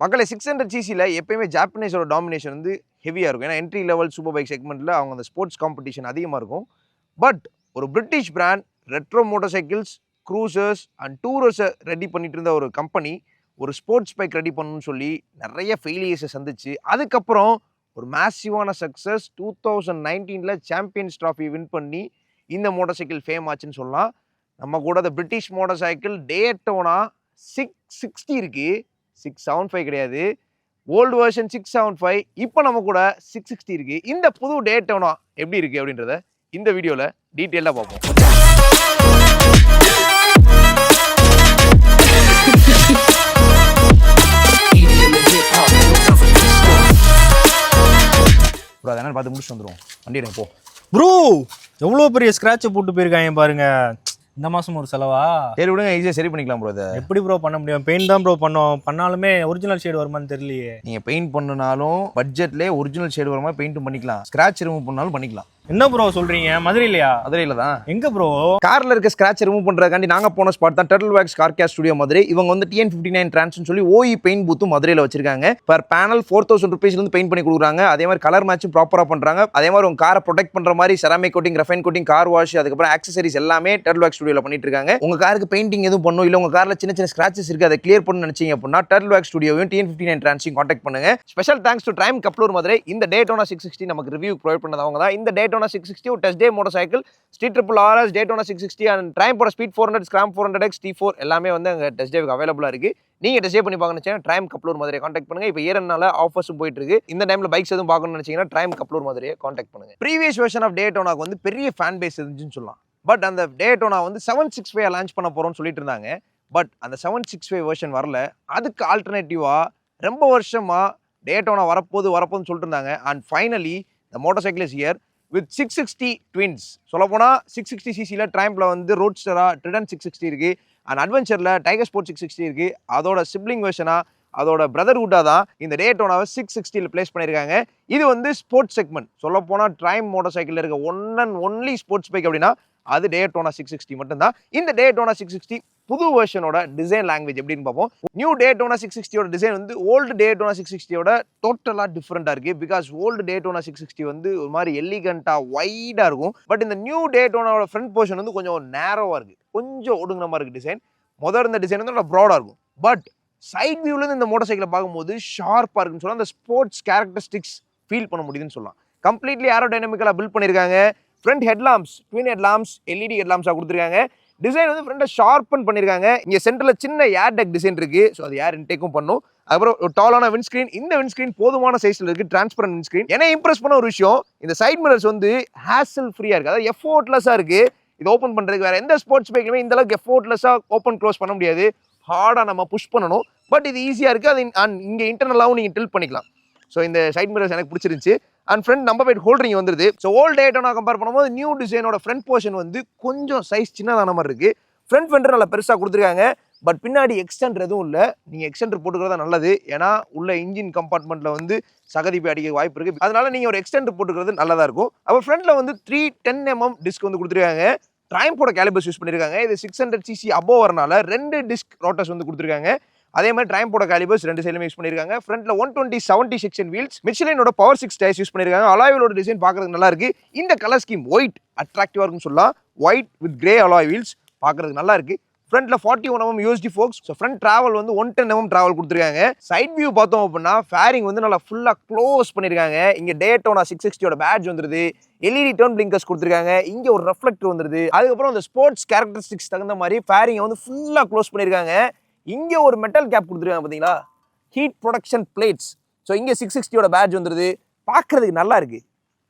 மக்களை six hundred சிசியில் எப்பயுமே ஜாப்பனீஸோட domination வந்து ஹெவியாக இருக்கும். ஏன்னா என்ட்ரி லெவல் சூப்பர் பைக் செக்மெண்ட்டில் அவங்க அந்த ஸ்போர்ட்ஸ் காம்படிஷன் அதிகமாக இருக்கும். பட் ஒரு British brand retro motorcycles cruisers and டூரர்ஸை ready பண்ணிட்டு இருந்த ஒரு கம்பெனி ஒரு ஸ்போர்ட்ஸ் பைக் ரெடி பண்ணணும்னு சொல்லி நிறைய ஃபெயிலியர்ஸை சந்திச்சு. அதுக்கப்புறம் ஒரு மேசிவான சக்ஸஸ் டூ தௌசண்ட் நைன்டீனில் சாம்பியன்ஸ் ட்ராஃபி வின் பண்ணி இந்த மோட்டார் சைக்கிள் ஃபேம் ஆச்சுன்னு சொல்லலாம். நம்ம கூட அந்த British motorcycle Daytona six sixty இருக்குது சிக்ஸ் செவன் ஃபைவ் கிடையாது. Old version six seven five இப்போ நம்ம கூட சிக்ஸ் சிக்ஸ்டி இருக்குது இந்த புது டேட்டோனா எப்படி இருக்குது அப்படின்றத இந்த வீடியோவில் டீட்டெயிலாக பார்ப்போம். ப்ரோ அதனால் பார்த்து முடிச்சு வந்துடுவோம் வண்டி எடுங்க போ. ப்ரோ எவ்வளோ பெரிய ஸ்க்ராட்சை போட்டு போயிருக்காங்க பாருங்க. இந்த மாசம் ஒரு செலவா? சரி விடுங்க ஈஸியாக சரி பண்ணிக்கலாம் ப்ரோ இதை. எப்படி ப்ரோ பண்ண முடியும்? பெயிண்ட் தான் ப்ரோ பண்ணோம். பண்ணாலுமே ஒரிஜினல் ஷேடு வருமான்னு தெரியலையே. நீங்கள் பெயிண்ட் பண்ணனாலும் பட்ஜெட்லேயே ஒரிஜினல் ஷேடு வர மாதிரி பெயிண்ட்டும் பண்ணிக்கலாம். ஸ்க்ராட்ச் ரிமூவ் பண்ணாலும் பண்ணிக்கலாம். என்ன ப்ரோ சொல்றீங்க? மதுரையிலையா? மதுரையில் தான் எங்க ப்ரோ கார்ல இருக்க ஸ்கிராட்ச் ரிமூவ் பண்றதுக்காண்டி நாங்க போன ஸ்பாட் தான். Turtle Wax car care studio Madurai. இவங்க வந்து டிஎன் ஃபிஃப்டி நைன் ட்ரான்ஸ்னு சொல்லி ஓஇ பெயிண்ட் பூத்தும் மதுரையில் வச்சிருக்காங்க. பர் பேனல் ஃபோர் தௌசண்ட் ருபீஸ்ல இருந்து பெயிண்ட் பண்ணி கொடுக்குறாங்க. அதே மாதிரி கலர் மேட்சும் ப்ராப்பரா பண்றாங்க. அதே மாதிரி உங்க காரை ப்ரொடெக்ட் பண்ற மாதிரி ceramic coating refine coating car wash அதுக்கப்புறம் ஆக்சசரிஸ் எல்லாமே டர்ட்டில் வேக்ஸ் ஸ்டுடியோல பண்ணிட்டு இருக்காங்க. உங்க காருக்கு பெயிண்டிங் எதுவும் பண்ணும்? இல்ல உங்க கார்ல சின்ன சின்ன ஸ்கிராச்சஸ் இருக்கு அதை கிளியர் பண்ணு நினைச்சீங்க அப்படின்னா டர்ட்டில் வேக்ஸ் ஸ்டுடியோவையும் டிஎன் ஃபிஃப்டி நைன் ட்ரான்ஸையும் காண்டாக்ட் பண்ணுங்க. Special thanks to Triumph Kappalur Madurai. இந்த டேட்டோனா சிக்ஸ் சிக்ஸ்டி நமக்கு ரிவ்யூ ப்ரொவைட் பண்ணதவங்க தான் இந்த டேட்டோனா சிக்ஸ் சிக்ஸ்டி ஒரு test day motorcycle Street Triple RS Daytona six sixty and Triumph போட Speed four hundred Scram four hundred X T four எல்லாமே வந்து அங்கே டெஸ்ட் டேவுக்கு அவைலபிளாக இருக்கு. நீங்க டெஸ்ட் டே பண்ணி பார்க்கணும் ட்ரைம் கப்ளூர் மாதிரியே காண்டாக்ட் பண்ணுங்க. இப்போ ஏறனால ஆஃபர்ஸும் போயிட்டு இருக்கு. இந்த டைமில் பைக்ஸ் எதுவும் பார்க்கணும்னு நினைச்சீங்கன்னா ட்ரைம் கப்ளூர் மாதிரியே காண்டாக்ட் பண்ணுங்கள் ப்ரீவியஸ் வெர்ஷன் ஆஃப் டேட்டோனாக்கு வந்து பெரிய ஃபேன் பேஸ் இருந்துச்சுன்னு சொல்லலாம். பட் அந்த டேட்டோனா வந்து செவன் சிக்ஸ் ஃபைவ் லான்ச் பண்ண போகிறோம்னு சொல்லிட்டு இருந்தாங்க. பட் அந்த செவன் சிக்ஸ் ஃபைவ் வெர்ஷன் வரல. அதுக்கு ஆல்டர்னேட்டிவாக ரொம்ப வருஷமா டேட்டோனா வரப்போது வரப்போதுன்னு சொல்லிட்டு இருந்தாங்க. And finally the motorcycle is here with six sixty twins சொல்லப்போனால் சிக்ஸ் சிக்ஸ்டி சிசியில் ட்ரைம்பில் வந்து ரோட்ஸ்டரா ட்ரிடன் சிக்ஸ் சிக்ஸ்டி இருக்குது அண்ட் அட்வென்ச்சரில் டைகர் ஸ்போர்ட் சிக்ஸ் சிக்ஸ்டி இருக்குது அதோட சிப்ளிங் வெர்ஷனாக அதோட பிரதர்ஹுட்டாக தான் இந்த டேட்டோனாவை சிக்ஸ் சிக்ஸ்டியில் ப்ளேஸ் பண்ணியிருக்காங்க இது வந்து ஸ்போர்ட்ஸ் செக்மெண்ட் சொல்லப்போனால் ட்ரைம் மோட்டார் சைக்கிளில் இருக்க one and only sports bike அப்படின்னா அது டேட்டோனா சிக்ஸ் சிக்ஸ்டி மட்டும்தான். இந்த டேட்டோனா சிக்ஸ் சிக்ஸ்டி புது வெர்ஷனோட டிசைன் லாங்குவேஜ் எப்படின்னு பார்ப்போம். நியூ டேட்டோனா சிக்ஸ் சிக்ஸ்டியோட டிசைன் வந்து ஓல்டு டேட்டோனா சிக்ஸ் சிக்ஸ்டியோட டோட்டலாக டிஃப்ரெண்ட்டாக இருக்குது because old Daytona six sixty வந்து ஒரு மாதிரி எலிகண்ட்டாக வைடாக இருக்கும். பட் இந்த நியூ டேட்டோனாவோட ஃப்ரண்ட் போர்ஷன் வந்து கொஞ்சம் நேரோவாக இருக்குது கொஞ்சம் ஒடுங்குற மாதிரி இருக்குது டிசைன் முதல் இருந்த டிசைன் வந்து நல்லா ப்ராடாக இருக்கும். பட் சைட் வியூலேருந்து இந்த மோட்டார் சைக்கிளை பார்க்கும்போது ஷார்ப்பாக இருக்குன்னு சொல்லலாம். அந்த ஸ்போர்ட்ஸ் கேரக்டரிஸ்டிக்ஸ் ஃபீல் பண்ண முடியுதுன்னு சொல்லலாம். கம்ப்ளீட்லி ஏரோ டைனமிக்கலாக பில்ட் பண்ணியிருக்காங்க front headlamps twin headlamps LED ஹெட்லாம்ஸாக கொடுத்துருக்காங்க. டிசைன் வந்து ஃப்ரண்ட்டை ஷார்ப்பன் பண்ணியிருக்காங்க இங்கே சென்டரில் சின்ன ஏர் டெக் டிசைன் இருக்குது ஸோ அது ஏர் இன்டேக்கும் பண்ணும். அதுக்கப்புறம் ஒரு டாலான விண்ட்ஸ்க்ரீன் இந்த விண்ட்ஸ்க்ரீன் போதுமான சைஸில் இருக்குது டிரான்ஸ்பரண்ட் விண்ட்ஸ்க்ரீன் என்ன இம்ப்ரெஸ் பண்ண ஒரு விஷயம் இந்த சைட் மிரர்ஸ் வந்து ஹேசல் ஃப்ரீயாக இருக்குது அதாவது எஃபோர்ட்லெஸ்ஸாக இருக்குது இது ஓப்பன் பண்ணுறதுக்கு வேறு எந்த ஸ்போர்ட்ஸ் பைக்குமே இந்த அளவுக்கு எஃபோர்ட்லெஸ்ஸாக ஓப்பன் க்ளோஸ் பண்ண முடியாது. ஹார்டாக நம்ம புஷ் பண்ணணும். பட் இது ஈஸியாக இருக்குது அது அண்ட் இங்கே இன்டர்னலாகவும் நீங்கள் டில் பண்ணிக்கலாம். ஸோ இந்த சைட் மிரர்ஸ் எனக்கு பிடிச்சிருந்துச்சி. அண்ட் ஃப்ரண்ட் நம்பர் வெயிட் ஹோல்டரிங் வந்துருது. ஸோ ஓல்ட் நான் கம்பேர் பண்ணும்போது நியூ டிசைனோட ஃப்ரண்ட் போர்ஷன் வந்து கொஞ்சம் சைஸ் சின்னதான மாதிரி இருக்குது ஃப்ரண்ட் ஃபெண்டர் நல்லா பெருசாக கொடுத்துருக்காங்க. பட் பின்னாடி எக்ஸ்டெண்டர் எதுவும் இல்லை. நீங்கள் எக்ஸ்டெண்டர் போட்டுக்கிறதா நல்லது. ஏன்னா உள்ள இன்ஜின் கம்பார்ட்மெண்ட்டில் வந்து சகதி போய் அடிக்க வாய்ப்பு இருக்குது அதனால் நீங்கள் ஒரு எக்ஸ்டெண்டர் போட்டுக்கிறது நல்லதாக இருக்கும். அப்போ ஃப்ரண்ட்டில் வந்து த்ரீ டென் எம்எம் டிஸ்க் வந்து கொடுத்துருக்காங்க. ட்ரைம்போட கேலிபர்ஸ் யூஸ் பண்ணியிருக்காங்க இது சிக்ஸ் ஹண்ட்ரட் சிசி அபோவ் வரனால ரெண்டு டிஸ்க் ரோட்டர்ஸ் வந்து கொடுத்துருக்காங்க. அதே மாதிரி ட்ரைம்போட காலிபர்ஸ் ரெண்டு சைடுமே யூஸ் பண்ணியிருக்காங்க ஃப்ரண்ட்ல one twenty seventy section wheels மிச்சிலினோட power six tyres use பண்ணியிருக்காங்க அலாயோட டிசைன் பார்க்கறதுக்கு நல்லா இருக்கு. இந்த கலர் ஸ்கீம் ஒயிட் அட்ராக்டிவாக இருக்குன்னு சொல்லலாம். White with grey alloy wheels பார்க்கறதுக்கு நல்லா இருக்கு. ஃப்ரண்ட்ல forty one mm USD forks so front travel வந்து ஒன் டென் எம்எம் டிராவல் கொடுத்துருக்காங்க. சைட் வியூ பார்த்தோம் அப்படின்னா ஃபேரிங் வந்து நல்லா ஃபுல்லாக க்ளோஸ் பண்ணியிருக்காங்க இங்கே டேட்டோனா சிக்ஸ் சிக்ஸ்டியோட பேட்ச் வந்துருது. எல்இடி டர்ன் பிளிங்கர்ஸ் கொடுத்துருக்காங்க. இங்கே ஒரு ரெஃப்ளெக்டர் வந்துருது. அதுக்கப்புறம் அந்த ஸ்போர்ட்ஸ் கேரக்டரிஸ்டிக்ஸ் தகுந்த மாதிரி ஃபேரிங்கை வந்து ஃபுல்லாக க்ளோஸ் பண்ணியிருக்காங்க இங்கே ஒரு மெட்டல் கேப் கொடுத்துருக்காங்க பார்த்தீங்களா? ஹீட் ப்ரொடக்ஷன் பிளேட்ஸ் ஸோ இங்கே சிக்ஸ் சிக்ஸ்டியோட பேட்ச் வந்துருது. பார்க்குறதுக்கு நல்லா இருக்கு.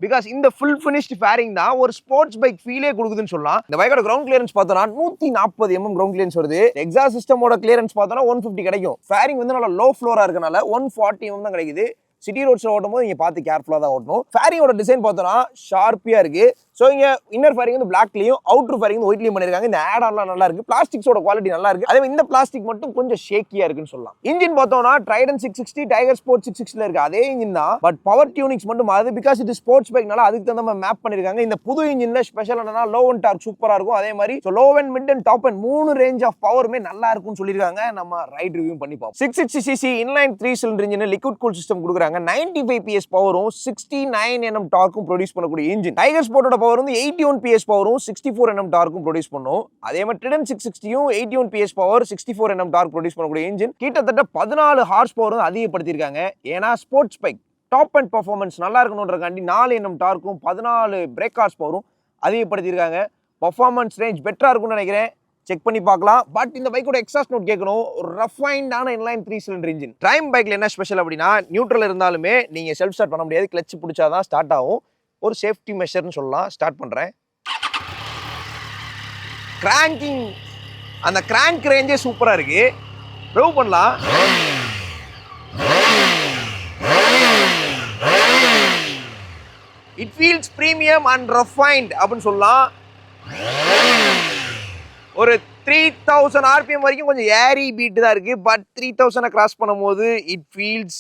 பிகாஸ் இந்த ஃபுல் ஃபினிஷ்ட் ஃபேரிங் தான் ஒரு ஸ்போர்ட்ஸ் பைக் ஃபீலே கொடுக்குதுன்னு சொல்லலாம். இந்த பைக்கோட கிரவுண்ட் கிளியரன்ஸ் பார்த்தோம்னா நூற்றி நாற்பது எம்எம் கிரவுண்ட் கிளியரன்ஸ் வருது. எக்ஸா சிஸ்டமோட கிளியரன்ஸ் பார்த்தோம்னா ஒன் ஃபிஃப்டி கிடைக்கும். ஃபேரிங் வந்து நல்லா லோ ஃப்ளோராக இருக்கனால ஒன் ஃபார்ட்டி எம்எம் தான் கிடைக்குது. சிட்டி ரோட்ஸில் ஓட்டும் போது நீங்கள் பார்த்து கேர்ஃபுல்லாக தான் ஓட்டணும். ஃபேரிங்கோட டிசைன் பார்த்தோம்னா ஷார்ப்பியாக இருக்குது ஸோ இங்கே இன்னர் ஃபைரிங் வந்து பிளாக்லயும் அவுட்டர் ஃபைரிங் வந்து ஒயிட்லையும் பண்ணிருக்காங்க. இந்த ஆட் ஆன்லாம் நல்லா இருக்கு. பிளாஸ்டிக்ஸோட குவாலிட்டி நல்லா இருக்கு. அதே மாதிரி இந்த பிளாஸ்டிக் மட்டும் கொஞ்சம் ஷேக்கியா இருக்குன்னு சொல்லலாம். இன்ஜின் பார்த்தோம்னா Trident six sixty Tiger Sport six சிக்ஸ்ல இருக்கு அதே இன்ஜின் தான். பட் பவர் டியூனிக்ஸ் மட்டும் அது பிகாஸ் இது ஸ்போர்ட்ஸ் பைக்னால அதுக்கு தகுந்த மாதிரி மேப் பண்ணிருக்காங்க. இந்த புது இன்ஜின்ல ஸ்பெஷல் என்னன்னா லோ அண்ட் டார்க் சூப்பரா இருக்கும். அதே மாதிரி low end mid end top end மூணு ரேஞ்ச் ஆஃப் பவருமே நல்லா இருக்கும்னு சொல்லியிருக்காங்க. நம்ம ரைட் ரிவ்யூ பண்ணி பார்ப்போம். Six sixty cc inline three cylinder engine liquid cool system கொடுக்குறாங்க. நைன்டி ஃபைவ் பிஎஸ் பவரும் சிக்ஸ்டி நைன் என்எம் டார்க்கும் ப்ரொடியூஸ் பண்ணக்கூடிய இன்ஜின் டைகர் ஸ்போர்ட்டோட பவர் வந்து எயிட்டி ஒன் பிஎஸ் பவரும் சிக்ஸ்டி ஃபோர் என்எம் டார்க்கும் ப்ரொடியூஸ் பண்ணும். அதே மாதிரி Trident six சிக்ஸ்டியும் eighty one PS power sixty four Nm torque produce பண்ணக்கூடிய இன்ஜின் கிட்டத்தட்ட பதினாலு ஹார்ஸ் பவர் வந்து அதிகப்படுத்தியிருக்காங்க. ஏன்னா sports bike top end performance நல்லா இருக்கணுன்றக்காண்டி நாலு என்எம் டார்க்கும் பதினாலு பிரேக் ஹார்ஸ் பவரும் அதிகப்படுத்தியிருக்காங்க. பர்ஃபார்மன்ஸ் ரேஞ்ச் பெட்டராக இருக்கும்னு நினைக்கிறேன். செக் பண்ணி பார்க்கலாம். பட் இந்த பைக்கோட எக்ஸாஸ்ட் நோட் கேட்கணும். ஒரு ரஃபைண்டான inline three cylinder engine Triumph பைக்ல என்ன ஸ்பெஷல் அப்படின்னா நியூட்ரல் இருந்தாலுமே நீங்கள் செல்ஃப் ஸ்டார்ட் பண்ண முடியாது. கிளச் பிடிச்சாதான் ஸ்டார்ட் ஆகும். ஒரு சேஃப்டி மெஷர்னு சொல்லலாம். ஸ்டார்ட் பண்ணுறேன் கிராங்கிங் அந்த கிராங்க் ரேஞ்சே சூப்பராக இருக்குது ப்ரூவ் பண்ணலாம். It feels premium and refined அப்படின்னு சொல்லலாம். ஒரு த்ரீ தௌசண்ட் ஆர்பிஎம் வரைக்கும் கொஞ்சம் ஏரி பீட்டு தான் இருக்குது பட் த்ரீ தௌசண்டை கிராஸ் பண்ணும்போது it feels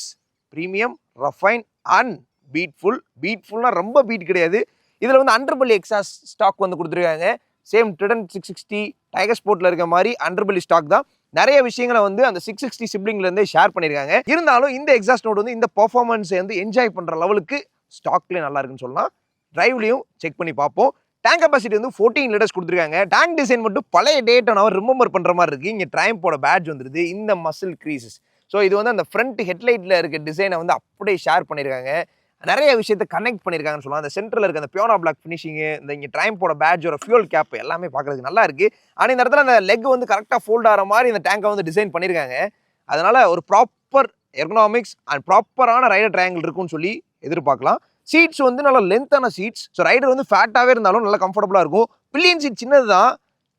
premium refine and பீட்ஃபுல் பீட்ஃபுல்னால் ரொம்ப பீட் கிடையாது. இதில் வந்து அண்டர்பல்லி எக்ஸாஸ் ஸ்டாக் வந்து கொடுத்துருக்காங்க. Same Trident six sixty Tiger ஸ்போர்ட்டில் இருக்க மாதிரி அண்டர்பல்லி ஸ்டாக் தான். நிறைய விஷயங்களை வந்து அந்த சிக்ஸ் சிக்ஸ்டி சிப்ளிங்லேருந்தே ஷேர் பண்ணியிருக்காங்க இருந்தாலும் இந்த எக்ஸாஸ்ட் நோட் வந்து இந்த பர்ஃபார்மன்ஸை வந்து என்ஜாய் பண்ணுற லெவலுக்கு ஸ்டாக்லேயே நல்லா இருக்குன்னு சொல்லலாம். ட்ரைவ்லையும் செக் பண்ணி பார்ப்போம். டேங்க் கெப்பாசிட்டி வந்து ஃபோர்டீன் லிட்டர்ஸ் கொடுத்துருக்காங்க. டேங்க் டிசைன் மட்டும் பழைய டேட்டை நான் ரிமெம்பர் பண்ணுற மாதிரி இருக்குது இங்கே ட்ரைம்போட பேட்ச் வந்துருது. இந்த மசில் க்ரீசஸ் ஸோ இது வந்து அந்த ஃப்ரண்ட் ஹெட்லைட்டில் இருக்க டிசைனை வந்து அப்படியே ஷேர் பண்ணியிருக்காங்க நிறைய விஷயத்த கனெக்ட் பண்ணியிருக்காங்கன்னு சொல்லலாம். அந்த சென்டரில் இருக்க அந்த பியோனா பிளாக் ஃபினிஷிங்கு இந்த இங்கே ட்ரைம்போட பேட்சோட ஃபியூல் கேப் எல்லாமே பார்க்குறதுக்கு நல்லா இருக்குது ஆனால் இந்த இடத்துல அந்த லெக் வந்து கரெக்டாக ஃபோல்ட் ஆகிற மாதிரி இந்த டேங்கை வந்து டிசைன் பண்ணியிருக்காங்க அதனால் ஒரு ப்ராப்பர் எர்கனாமிக்ஸ் அண்ட் ப்ராப்பரான ரைடர் ட்ரையாங்கிள் இருக்கும்னு சொல்லி எதிர்பார்க்கலாம். சீட்ஸ் வந்து நல்லா லென்த்தான சீட்ஸ் ஸோ ரைடர் வந்து ஃபேட்டாகவே இருந்தாலும் நல்லா கம்ஃபர்டபுளாக இருக்கும். பில்லியன் சீட் சின்னது தான்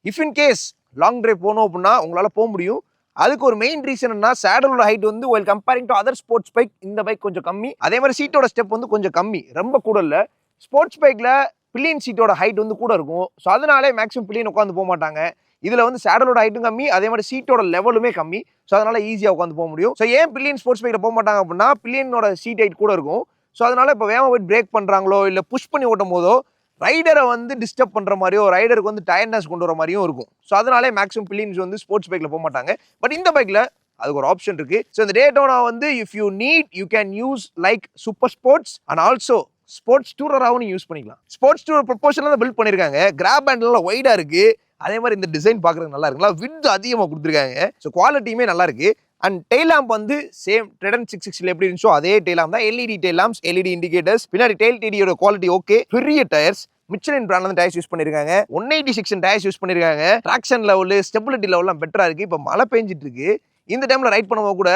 if in case long drive போகணும் அப்படின்னா உங்களால் போக முடியும். அதுக்கு ஒரு மெயின் ரீசன் என்ன சேடலோட ஹைட் வந்து while comparing to other sports bike இந்த பைக் கொஞ்சம் கம்மி. அதே மாதிரி சீட்டோட ஸ்டெப் வந்து கொஞ்சம் கம்மி. ரொம்ப கூட இல்லை. ஸ்போர்ட்ஸ் பைக்கில் பில்லியன் சீட்டோட ஹைட் வந்து கூட இருக்கும். ஸோ அதனாலே மேக்ஸிமம் பில்லியன் உட்காந்து போக மாட்டாங்க. இதில் வந்து சேடலோட ஹைட்டும் கம்மி. அதே மாதிரி சீட்டோட லெவலுமே கம்மி. ஸோ அதனால் ஈஸியாக உட்காந்து போக முடியும். ஸோ ஏன் பில்லியன் ஸ்போர்ட்ஸ் பைக்கில் போக மாட்டாங்க அப்படின்னா பில்லியனோட சீட் ஹைட் கூட இருக்கும். ஸோ அதனால் இப்போ வேகமாக போய்ட்டு பிரேக் பண்ணுறாங்களோ இல்லை புஷ் பண்ணி ஓட்டும் போதோ ரைடரை வந்து டிஸ்டர்ப் பண்ணுற மாதிரியோ ரைடருக்கு வந்து டயர்னஸ் கொண்டு வர மாதிரியும் இருக்கும். ஸோ அதனாலே மேக்ஸிமம் பில்லியன்ஸ் வந்து ஸ்போர்ட்ஸ் பைக்கில் போக மாட்டாங்க. பட் இந்த பைக்கில் அதுக்கு ஒரு ஆப்ஷன் இருக்கு. ஸோ இந்த டேட்டோனா வந்து if you need you can use like super sports and also sports டூரராகவும் நீ யூஸ் பண்ணிக்கலாம். ஸ்போர்ட்ஸ் டூர் ப்ரொபோஷனில் தான் பில்ட் பண்ணியிருக்காங்க கிராப் ஹேண்ட் ஒய்டாக இருக்குது அதே மாதிரி இந்த டிசைன் பார்க்குறது நல்லா இருக்குங்களா? வித் அதிகமாக கொடுத்துருக்காங்க. ஸோ குவாலிட்டியுமே நல்லா இருக்குது அண்ட் டெய்ல் லேம்ப் வந்து சேம் ட்ரெடன் சிக்ஸ் சிக்ஸ்டில் எப்படி இருந்துச்சோ அதே டெய்ல் லேம்ப் தான். LED tail lamps LED indicators பின்னாடி டெய்ல் டிடியோட குவாலிட்டி ஓகே பெரிய டயர்ஸ் மிச்சலின் பிராண்ட் வந்து டயர்ஸ் யூஸ் பண்ணிருக்காங்க. One eighty six tyres use பண்ணிருக்காங்க. ட்ராக்ஷன் லெவல் ஸ்டெபிலிட்டி லெவல்லாம் பெட்டரா இருக்கு. இப்போ மழை பெஞ்சிட்டு இருக்கு இந்த டைம்ல ரைட் பண்ணும்போது கூட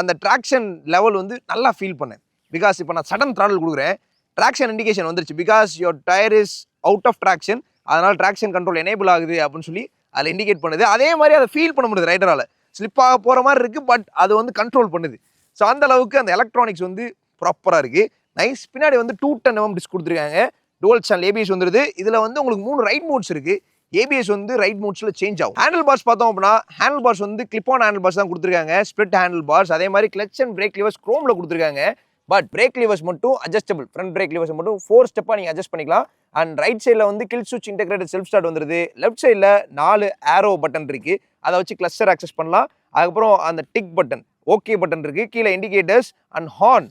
அந்த ட்ராக்ஷன் லெவல் வந்து நல்லா ஃபீல் பண்ணேன். பிகாஸ் இப்போ நான் சடன் த்ராடல் கொடுக்குறேன். ட்ராக்ஷன் இண்டிகேஷன் வந்துருச்சு. Because your tyre is out of traction அதனால் ட்ராக்ஷன் கண்ட்ரோல் எனேபிள் ஆகுது அப்படின்னு சொல்லி அதில் இண்டிகேட் பண்ணுது. அதே மாதிரி அதை ஃபீல் பண்ண முடியுது ரைடரால் ஸ்லிப்பாக போகிற மாதிரி இருக்குது பட் அது வந்து கண்ட்ரோல் பண்ணுது. ஸோ அந்த அளவுக்கு அந்த எலக்ட்ரானிக்ஸ் வந்து ப்ராப்பராக இருக்குது நைஸ் பின்னாடி வந்து டூ டென் எம்எம் டிஸ்க் கொடுத்துருக்காங்க. டுவல் சேனல் ஏபிஎஸ் வந்துருது. இதில் வந்து உங்களுக்கு மூணு ரைட் மோட்ஸ் இருக்குது ஏபிஎஸ் வந்து ரைட் மோட்ஸில் சேஞ்ச் ஆகும். ஹேண்டில் பார்ஸ் பார்த்தோம் அப்படின்னா ஹேண்டில் பார்ஸ் வந்து கிளிப் ஆன் ஹேண்டில் பார்ஸ் தான் கொடுத்துருக்காங்க. ஸ்ப்ளிட் ஹேண்டில் பார்ஸ் அதே மாதிரி கிளச் அண்ட் பிரேக் லிவர்ஸ் க்ரோமில் கொடுத்துருக்காங்க. பட் பிரேக் லிவர்ஸ் மட்டும் அட்ஜஸ்டபிள் ஃப்ரண்ட் பிரேக் லிவர்ஸ் மட்டும் ஃபோர் ஸ்டெப்பாக நீங்கள் அட்ஜஸ்ட் பண்ணிக்கலாம். அண்ட் ரைட் சைடில் வந்து kill switch integrated self start வந்துருது. லெஃப்ட் சைடில் நாலு ஆரோ பட்டன் இருக்குது அதை வச்சு கிளஸ்டர் ஆக்சஸ் பண்ணலாம். அதுக்கப்புறம் அந்த டிக் பட்டன் ஓகே பட்டன் இருக்குது கீழே indicators and horn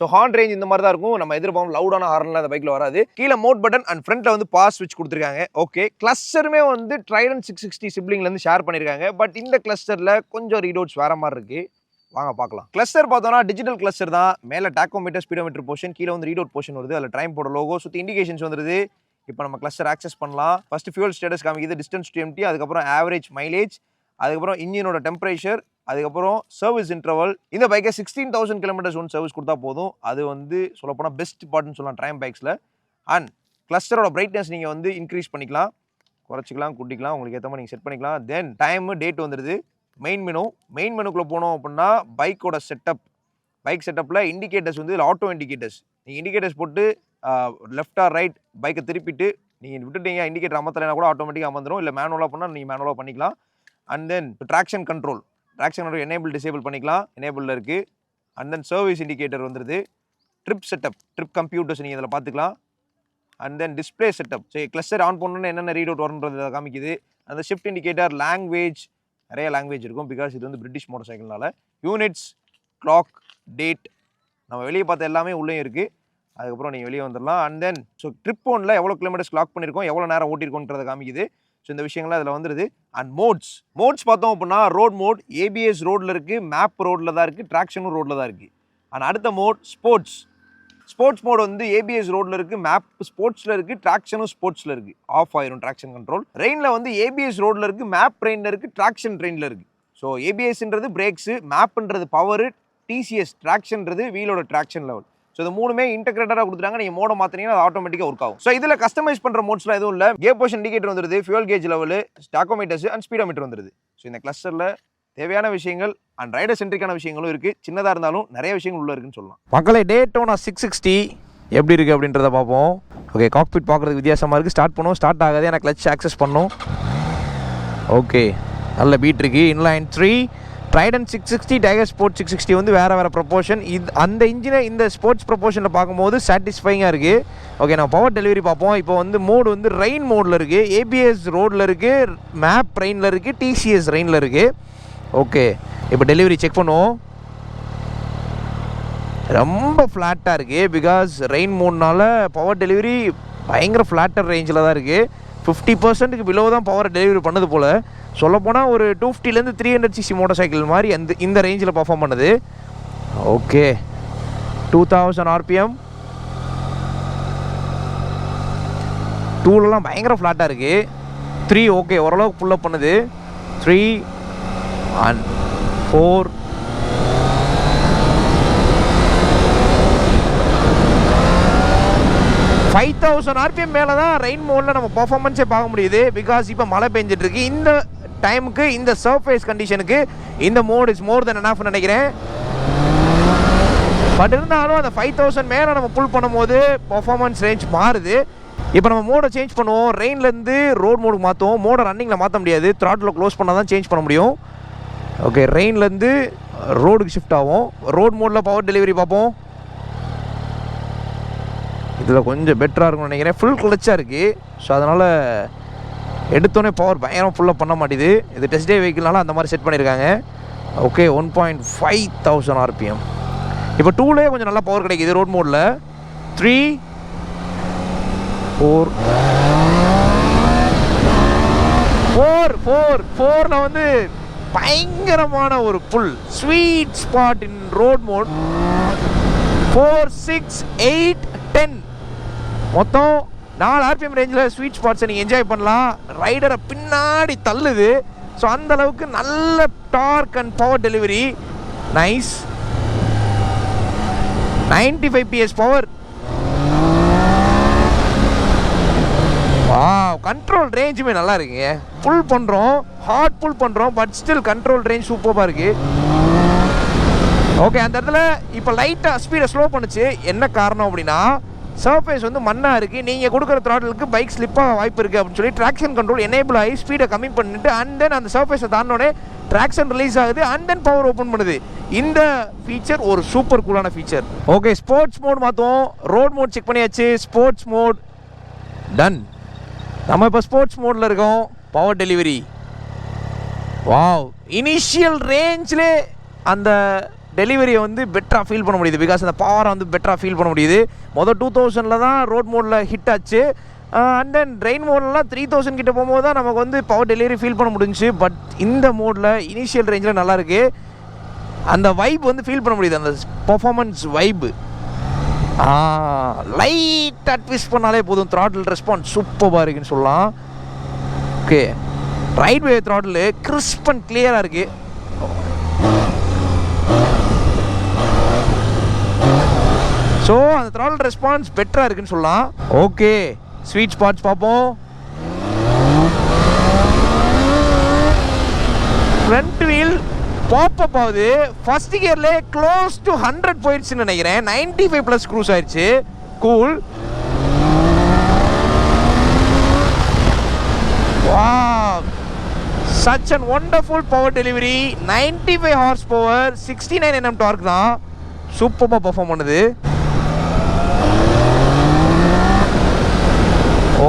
so horn range இந்த மாதிரி தான் இருக்கும். நம்ம எதிர்பார்ப்போம் லவுடான ஹார்ன்லாம் அந்த பைக்கில் வராது. கீழே மோட் பட்டன் அண்ட் ஃப்ரண்ட்டில் வந்து பாஸ் ஸ்விட்ச் கொடுத்துருக்காங்க. ஓகே கிளஸ்டருமே வந்து ட்ரைடன் சிக்ஸ் சிக்ஸ்டி சிப்ளிங்லேருந்து ஷேர் பண்ணியிருக்காங்க பட் இந்த கிளஸ்டரில் கொஞ்சம் ரீடவுட்ஸ் வேற மாதிரி இருக்குது வாங்க பார்க்கலாம். கிளஸ்டர் பார்த்தோம்னா டிஜிட்டல் கிளஸ்டர் தான். மேலே டாக்கோமீட்டர் ஸ்பீடோமீட்டர் போர்ஷன் கீழே வந்து ரீடவுட் போர்ஷன் வருது. அதில் டைம் போட லோகோ சுற்றி இண்டிகேஷன்ஸ் வந்துருது. இப்போ நம்ம கிளஸ்டர் ஆக்சஸ் பண்ணலாம். ஃபர்ஸ்ட் ஃபியூல் ஸ்டேட்டஸ் காமிக்குது டிஸ்டன்ஸ் டு எம்டி அதுக்கப்புறம் ஆவரேஜ் மைலேஜ் அதுக்கப்புறம் இன்ஜினோட டெம்பரேச்சர் அதுக்கப்புறம் சர்வீஸ் இன்டர்வல் இந்த பைக்கை sixteen thousand kilometres one service கொடுத்தா போதும். அது வந்து சொல்லப்போனால் பெஸ்ட் பார்ட்னு சொல்லலாம் ட்ரைம் பைக்ஸில் அண்ட் கிளஸ்டரோட பிரைட்னஸ் நீங்கள் வந்து இன்க்ரீஸ் பண்ணிக்கலாம். குறைச்சிக்கலாம் கூட்டிக்கலாம் உங்களுக்கு ஏற்ற மாதிரி நீங்கள் செட் பண்ணிக்கலாம். தென் டைமு டேட் வந்துடுது மெயின் மெனு மெயின் மெனுக்குள்ளே போனோம் அப்படின்னா பைக்கோட செட்டப் பைக் செட்டப்பில் இண்டிகேட்டர்ஸ் வந்து ஆட்டோ இண்டிகேட்டர்ஸ் நீங்கள் இண்டிகேட்டர்ஸ் போட்டு லெஃப்ட் ஆர் ரைட் பைக்கை திருப்பிட்டு நீங்கள் விட்டுட்டீங்க இண்டிகேட்டர் அமர்த்தலைனா கூட ஆட்டோமேட்டிக்காக அமர்ந்துடும் இல்லை மேனுவலாக பண்ணால் நீங்கள் மேனுவலாக பண்ணிக்கலாம். And then traction control traction control enable disable பண்ணிக்கலாம். எனேபிளில் இருக்குது அண்ட் தென் சர்வீஸ் இண்டிகேட்டர் வந்துடுது ட்ரிப் செட்டப் ட்ரிப் கம்ப்யூட்டர்ஸ் நீங்கள் இதில் பார்த்துக்கலாம் and then display setup so cluster on பண்ணணும்னு என்னென்ன ரீட் அவுட் வரும்ன்றது காமிக்குது. அந்த ஷிஃப்ட் இண்டிகேட்டர் லாங்குவேஜ் நிறைய லாங்குவேஜ் இருக்கும். பிகாஸ் இது வந்து பிரிட்டிஷ் மோட்டர் சைக்கிள்னால யூனிட்ஸ் கிளாக் டேட் நம்ம வெளியே பார்த்த எல்லாமே உள்ளேயும் இருக்குது அதுக்கப்புறம் நீங்கள் வெளியே வந்துடலாம் அண்ட் தென் ஸோ ட்ரிப் ஒன்ல எவ்வளோ கிலோமீட்டர்ஸ் கிளாக் பண்ணியிருக்கோம் எவ்வளோ நேரம் ஓட்டியிருக்கோன்றதை காமிக்குது. ஸோ இந்த விஷயங்கள்லாம் அதில் வந்துடுது அண்ட் மோட்ஸ் மோட்ஸ் பார்த்தோம் அப்படின்னா ரோட் மோட் ஏபிஎஸ் ரோட்டில் இருக்குது மேப் ரோட்டில் தான் இருக்குது ட்ராக்ஷனும் ரோட்டில் தான் இருக்குது அண்ட் அடுத்த மோட் ஸ்போர்ட்ஸ் ஸ்போர்ட்ஸ் மோட் வந்து ஏபிஎஸ் ரோட்ல இருக்கு மேப் ஸ்போர்ட்ஸ்ல இருக்கு ட்ராக்ஷனும் ஸ்போர்ட்ஸ்ல இருக்கு. ஆஃப் ஆயிரும் ட்ராக்ஷன் கண்ட்ரோல் ரெயின்ல வந்து ஏபிஎஸ் ரோட்ல இருக்கு மேப் ட்ரெயின்ல இருக்கு ட்ராக்ஷன் ட்ரெயின்ல இருக்கு. ஸோ ஏபிஎஸ்ன்றது பிரேக்ஸ் மேப்ன்றது பவர் டிசிஎஸ் ட்ராக்ஷன்றது வீலோட ட்ராக்ஷன் லெவல் ஸோ இது மூணுமே இன்டெகிரேட்டடாக கொடுத்துட்டாங்க. நீங்கள் மோட மாற்றினீங்கன்னா அது ஆட்டோமேட்டிக்காக ஒர்க் ஆகும். ஸோ இதில் கஸ்டமைஸ் பண்ணுற மோட்ஸ்லாம் எதுவும் இல்லை. கேப் போஷன் இண்டிகேட்டர் வந்துருது fuel gauge level tachometers and speedometer வந்துருது. ஸோ இந்த கிளஸ்டரில் தேவையான விஷயங்கள் அண்ட் ரைடர் சென்ட்ரிக்கான விஷயங்களும் இருக்குது சின்னதாக இருந்தாலும் நிறைய விஷயங்கள் உள்ளே இருக்குன்னு சொல்லலாம். மக்களை டே டோனா சிக்ஸ் சிக்ஸ்டி எப்படி இருக்குது அப்படின்றத பார்ப்போம். ஓகே காக்பிட் பார்க்குறதுக்கு வித்தியாசமாக இருக்குது ஸ்டார்ட் பண்ணுவோம். ஸ்டார்ட் ஆகாது. எனக்கு கிளச் ஆக்சஸ் பண்ணும். ஓகே நல்ல பீட் இருக்குது inline three Trident six sixty Tiger sports six sixty வந்து வேறு வேறு ப்ரொப்போஷன் இது அந்த இன்ஜினை இந்த ஸ்போர்ட்ஸ் ப்ரொபோஷனில் பார்க்கும்போது சாட்டிஸ்ஃபைங்காக இருக்குது ஓகே நம்ம பவர் டெலிவரி பார்ப்போம். இப்போ வந்து மோடு வந்து ரெயின் மோடில் இருக்குது ஏபிஎஸ் ரோடில் இருக்குது மேப் ரெயினில் இருக்குது டிசிஎஸ் ரெயினில் இருக்குது ஓகே. இப்போ டெலிவரி செக் பண்ணுவோம். ரொம்ப ஃப்ளாட்டாக இருக்குது பிகாஸ் ரெயின் மூணுனால பவர் டெலிவரி பயங்கர ஃப்ளாட்டர் ரேஞ்சில் தான் இருக்குது ஃபிஃப்டி பர்சன்ட்டுக்கு பிலோ தான் பவர் டெலிவரி பண்ணது போல். சொல்லப்போனால் ஒரு டூ ஃபிஃப்டிலேருந்து three hundred cc motorcycle மாதிரி அந்த இந்த ரேஞ்சில் பர்ஃபார்ம் பண்ணுது. ஓகே. டூ தௌசண்ட் ஆர்பிஎம் டூலெலாம் பயங்கர ஃப்ளாட்டாக இருக்குது த்ரீ ஓகே ஓரளவுக்கு ஃபுல்லப் பண்ணுது. Three and four five thousand RPM மேலே தான் ரெயின் மோடில் நம்ம பர்ஃபார்மன்ஸே பார்க்க முடியுது. பிகாஸ் இப்போ மழை பெஞ்சிட்ருக்கு இந்த டைமுக்கு இந்த சர்ஃபேஸ் கண்டிஷனுக்கு இந்த mode is more then enough நினைக்கிறேன். பட் இருந்தாலும் அந்த ஃபைவ் தௌசண்ட் மேலே நம்ம புல் பண்ணும்போது பர்ஃபார்மன்ஸ் ரேஞ்ச் மாறுது. இப்போ நம்ம மோடை சேஞ்ச் பண்ணுவோம். ரெயின்லேருந்து ரோட் மோடுக்கு மாற்றுவோம் மோடை ரன்னிங்கில் மாற்ற முடியாது. த்ராட்டில் க்ளோஸ் பண்ணால் தான் சேஞ்ச் பண்ண முடியும். ஓகே ரெயின்லேருந்து ரோடுக்கு ஷிஃப்ட் ஆகும். ரோட் மோடில் பவர் டெலிவரி பார்ப்போம். இதில் கொஞ்சம் பெட்டராக இருக்கும்னு நினைக்கிறேன். ஃபுல் கிளச்சாக இருக்குது ஸோ அதனால் எடுத்தோடனே பவர் பயங்கரம் ஃபுல்லாக பண்ண மாட்டேது இது டெஸ்ட் டே வெஹிக்கிள்னால அந்த மாதிரி செட் பண்ணியிருக்காங்க okay one point five thousand RPM இப்போ டூலே கொஞ்சம் நல்லா பவர் கிடைக்கிது ரோட் மோடில் த்ரீ ஃபோர் ஃபோர் ஃபோர் ஃபோரில் வந்து பயங்கரமான ஒரு pull sweet spot in road mode four six eight ten மொத்தம் நாலு ஆர்பிஎம் ரேஞ்சில் ஸ்வீட் ஸ்பாட்ஸை நீங்கள் என்ஜாய் பண்ணலாம். ரைடரை பின்னாடி தள்ளுது. ஸோ அந்த அளவுக்கு நல்ல torque and power delivery nice ninety five PS power வா கண்ட்ரோல் ரேஞ்சுமே நல்லா இருக்குங்க. புல் பண்ணுறோம் ஹார்ட் புல் பண்ணுறோம் பட் ஸ்டில் கண்ட்ரோல் ரேஞ்ச் சூப்பராக இருக்குது ஓகே அந்த இடத்துல இப்போ லைட்டாக ஸ்பீடை ஸ்லோ பண்ணுச்சு. என்ன காரணம் அப்படின்னா சர்ஃபேஸ் வந்து மண்ணாக இருக்குது நீங்கள் கொடுக்குற த்ராட்டலுக்கு பைக் ஸ்லிப்பாக வாய்ப்பு இருக்குது அப்படின்னு சொல்லி ட்ராக்ஷன் கண்ட்ரோல் எனேபிள் ஆகி ஸ்பீடை கம்மி பண்ணிட்டு அண்ட் தென் அந்த சர்ஃபேஸை தாண்டோடனே ட்ராக்ஷன் ரிலீஸ் ஆகுது அண்ட் தென் பவர் ஓப்பன் பண்ணுது. இந்த ஃபீச்சர் ஒரு சூப்பர் கூலான ஃபீச்சர் ஓகே ஸ்போர்ட்ஸ் மோட் மாற்றுவோம் ரோட் மோட் செக் பண்ணியாச்சு. ஸ்போர்ட்ஸ் மோட் டன் நம்ம இப்போ ஸ்போர்ட்ஸ் மோடில் இருக்கோம். பவர் டெலிவரி வாவ் இனிஷியல் ரேஞ்சிலே அந்த டெலிவரியை வந்து பெட்டராக ஃபீல் பண்ண முடியுது. பிகாஸ் அந்த பவரை வந்து பெட்டராக ஃபீல் பண்ண முடியுது. மொதல் டூ தௌசண்டில் தான் ரோட் மோடில் ஹிட் ஆச்சு. அண்ட் தென் ரெயின் மோட்லலாம் த்ரீ தௌசண்ட் கிட்ட போகும்போது தான் நமக்கு வந்து பவர் டெலிவரி ஃபீல் பண்ண முடிஞ்சுச்சு. பட் இந்த மோடில் இனிஷியல் ரேஞ்சில் நல்லா இருக்கு. அந்த வைப் வந்து ஃபீல் பண்ண முடியுது. அந்த பர்ஃபார்மன்ஸ் வைப்பு லைட்டாக ட்விஸ்ட் பண்ணாலே போதும். த்ராட்டில் ரெஸ்பான்ஸ் சூப்பராக இருக்குன்னு சொல்லலாம். Okay right way throttle crisp and கிளியராக இருக்குது ஸோ அந்த த்ராட்டில் ரெஸ்பான்ஸ் பெட்டராக இருக்குன்னு சொல்லலாம். ஓகே ஸ்வீட் ஸ்பாட்ஸ் பார்ப்போம். ஃப்ரண்ட் போகுது ஃபர்ஸ்ட் இயர்லேயே க்ளோஸ் டு ஹண்ட்ரட் போயிடுச்சுன்னு நினைக்கிறேன். நைன்ட்டி ஃபைவ் ப்ளஸ் க்ரூஸ் ஆயிடுச்சு. Cool such and wonderful power delivery ninety five horse power sixty nine Nm torque தான். சூப்பராக பர்ஃபார்ம் பண்ணுது.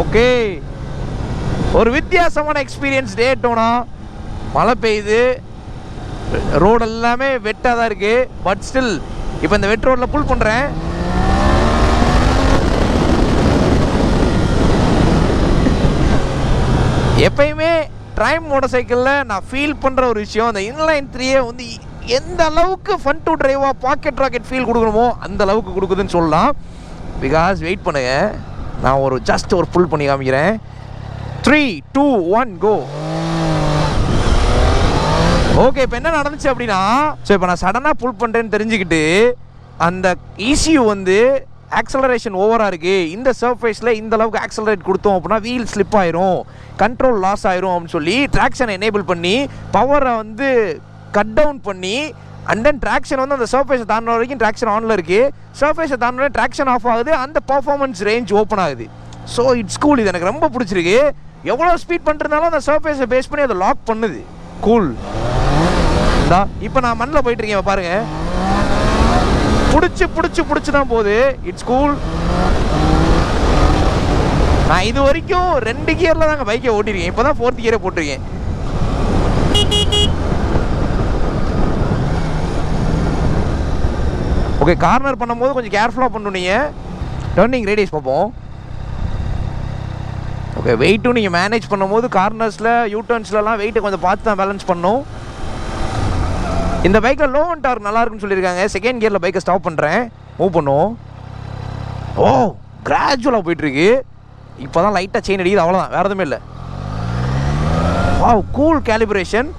ஓகே ஒரு வித்தியாசமான எக்ஸ்பீரியன்ஸ் டேட்டோனா மழை பெய்யுது. ரோடு எல்லாமே வெட்டாக தான் இருக்குது பட் ஸ்டில் இப்போ இந்த வெட் ரோட்டில் புல் பண்ணுறேன் எப்பயுமே ட்ரைம் மோட்டர் சைக்கிளில் நான் ஃபீல் பண்ணுற ஒரு விஷயம் அந்த இன்லைன் த்ரீயே வந்து எந்த அளவுக்கு ஃபன் டு டிரைவாக பாக்கெட் ராக்கெட் ஃபீல் கொடுக்கணுமோ அந்த அளவுக்கு கொடுக்குதுன்னு சொல்லலாம். பிகாஸ் வெயிட் பண்ணுங்க. நான் ஒரு ஜஸ்ட் ஒரு ஃபுல் பண்ணி காமிக்கிறேன். Three two one go okay இப்போ என்ன நடந்துச்சு அப்படின்னா ஸோ இப்போ நான் சடனாக புல் பண்ணுறேன்னு தெரிஞ்சுக்கிட்டு அந்த ECU வந்து ஆக்சலரேஷன் ஓவராக இருக்குது இந்த சர்ஃபேஸில் இந்த அளவுக்கு ஆக்சலரேட் கொடுத்தோம் அப்படின்னா வீல் ஸ்லிப் ஆயிரும். கண்ட்ரோல் லாஸ் ஆயிரும் அப்படின்னு சொல்லி ட்ராக்ஷனை எனேபிள் பண்ணி பவரை வந்து கட் டவுன் பண்ணி அண்ட் தென் ட்ராக்ஷன் வந்து அந்த சர்ஃபேஸை தாண்டின வரைக்கும் ட்ராக்ஷன் ஆனில் இருக்குது சர்ஃபேஸை தாண்டின ட்ராக்ஷன் ஆஃப் ஆகுது அந்த பர்ஃபார்மன்ஸ் ரேஞ்ச் ஓப்பன் ஆகுது. ஸோ இட்ஸ் கூல் இது எனக்கு ரொம்ப பிடிச்சிருக்கு. எவ்வளோ ஸ்பீட் பண்ணிருந்தாலும் அந்த சர்ஃபேஸை பேஸ் பண்ணி அதை லாக் பண்ணுது. கூல் இந்தா இப்போ நான் மண்ணில் போயிட்டு இருக்கேன் பாருங்க. பிடிச்சி பிடிச்சி பிடிச்சி தான் போகுது. இட்ஸ் கூல் நான் இது வரைக்கும் ரெண்டு கியரில் தாங்க பைக்கை ஓட்டிருக்கேன். இப்போ தான் ஃபோர்த் கியரை போட்டிருக்கேன். ஓகே கார்னர் பண்ணும்போது கொஞ்சம் கேர்ஃபுல்லாக பண்ணணும் நீங்கள் டர்னிங் ரேடியஸ் பார்ப்போம். ஓகே வெயிட்டும் நீங்கள் மேனேஜ் பண்ணும்போது கார்னர்ஸில் யூ டர்ன்ஸ்லலாம் வெயிட்டை கொஞ்சம் பார்த்து தான் பேலன்ஸ் பண்ணும். இந்த பைக்கில் லோ அண்ட் டார்க் நல்லா இருக்குன்னு சொல்லியிருக்காங்க. செகண்ட் கியரில் பைக்கை ஸ்டாப் பண்ணுறேன் மூவ் பண்ணுவோம் ஓ கிராஜுவலாக போயிட்டுருக்கு. இப்போ தான் லைட்டாக செயின் அடிக்குது அவ்வளோதான் வேறு எதுவுமே இல்லை. வா கூல் கேலிபரேஷன்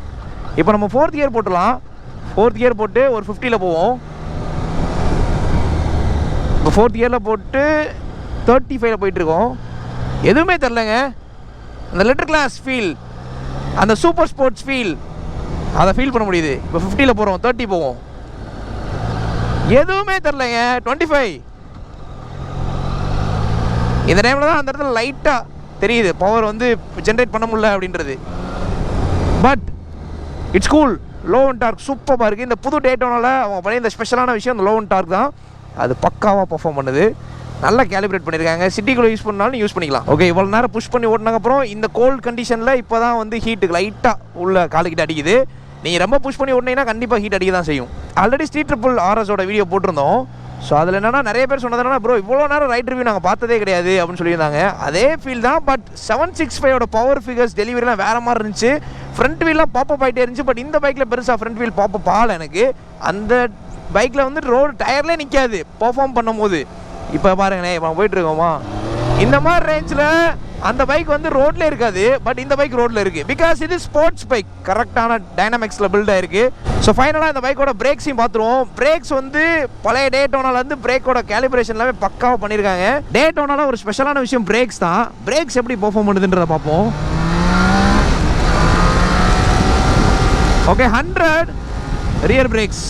இப்போ நம்ம ஃபோர்த் கியர் போட்டுடலாம். ஃபோர்த் கியர் போட்டு ஒரு ஃபிஃப்டியில் போவோம். இப்போ ஃபோர்த் கியரில் போட்டு தேர்ட்டி ஃபைவ்ல போயிட்டுருக்கோம். எதுவுமே தெரிலங்க. அந்த லெட்டர் கிளாஸ் ஃபீல் அந்த சூப்பர் ஸ்போர்ட்ஸ் ஃபீல் அதை ஃபீல் பண்ண முடியுது. இப்போ ஃபிஃப்டியில் போகிறோம் தேர்ட்டி போவோம். எதுவுமே தெரிலங்க டுவெண்ட்டி ஃபைவ் இந்த டைமில் தான் அந்த இடத்துல லைட்டாக தெரியுது. பவர் வந்து ஜென்ரேட் பண்ண முடியல அப்படின்றது. But it's cool low end torque சூப்பராக இருக்குது இந்த புது டேட்டோனால் அவங்க பண்ணி இந்த ஸ்பெஷலான விஷயம் இந்த லோ அண்ட் டார்க் தான். அது பக்காவாக பர்ஃபார்ம் பண்ணுது. நல்லா கேலிப்ரேட் பண்ணியிருக்காங்க சிட்டிக்குள்ளே யூஸ் பண்ணாலும் யூஸ் பண்ணிக்கலாம். ஓகே இவ்வளோ நேரம் புஷ் பண்ணி ஓட்டினதுக்கப்புறம் இந்த கோல்டு கண்டிஷனில் இப்போ தான் வந்து ஹீட்டுக்கு லைட்டாக உள்ள காலுக்கிட்ட அடிக்குது. நீங்கள் ரொம்ப புஷ் பண்ணி ஓட்டினீங்கன்னா கண்டிப்பாக ஹீட் அடிக்க தான் செய்யும் ஆல்ரெடி ஸ்ட்ரீட் ட்ரிபிள் ஆர்எஸோட வீடியோ போட்டிருந்தோம். ஸோ அதில் என்னென்னா நிறைய பேர் சொன்னதுனா ப்ரோ இவ்வளோ நேரம் ரைட் ரிவ்யூ நாங்கள் பார்த்ததே கிடையாது அப்படின்னு சொல்லியிருந்தாங்க. அதே ஃபீல் தான் பட் செவன் சிக்ஸ் ஃபைவோட பவர் ஃபிகர்ஸ் டெலிவரிலாம் வேறு மாதிரி இருந்துச்சு. ஃப்ரண்ட் வீல்லாம் பாப்பப் ஆகிட்டே இருந்துச்சு பட் இந்த பைக்கில் பெருசாக ஃப்ரண்ட் வீல் பாப்பப் ஆகல எனக்கு. அந்த பைக்கில் வந்து ரோடு டயர்லேயே நிற்காது பெர்ஃபார்ம் பண்ணும்போது இப்போ பாருங்களேன் இப்போ போயிட்டு இருக்கோமா? இந்த மாதிரி ரேஞ்சில் அந்த பைக் வந்து ரோட்ல இருக்காது பட் இந்த பைக் ரோட்ல இருக்கு. பிகாஸ் இது ஸ்போர்ட்ஸ் பைக் கரெக்டான டைனமிக்ஸில் பில்ட் ஆயிருக்கு. ஸோ ஃபைனலாக இந்த பைக்கோட பிரேக்ஸையும் பார்த்துருவோம். பிரேக்ஸ் வந்து பழைய டேட்டோனாலேருந்து பிரேக்கோட கேலிபரேஷன் எல்லாமே பக்காவாக பண்ணியிருக்காங்க டேட்டோனால ஒரு ஸ்பெஷலான விஷயம் பிரேக்ஸ் தான். பிரேக்ஸ் எப்படி பெர்ஃபார்ம் பண்ணுதுன்றதை பார்ப்போம். Okay hundred rear brakes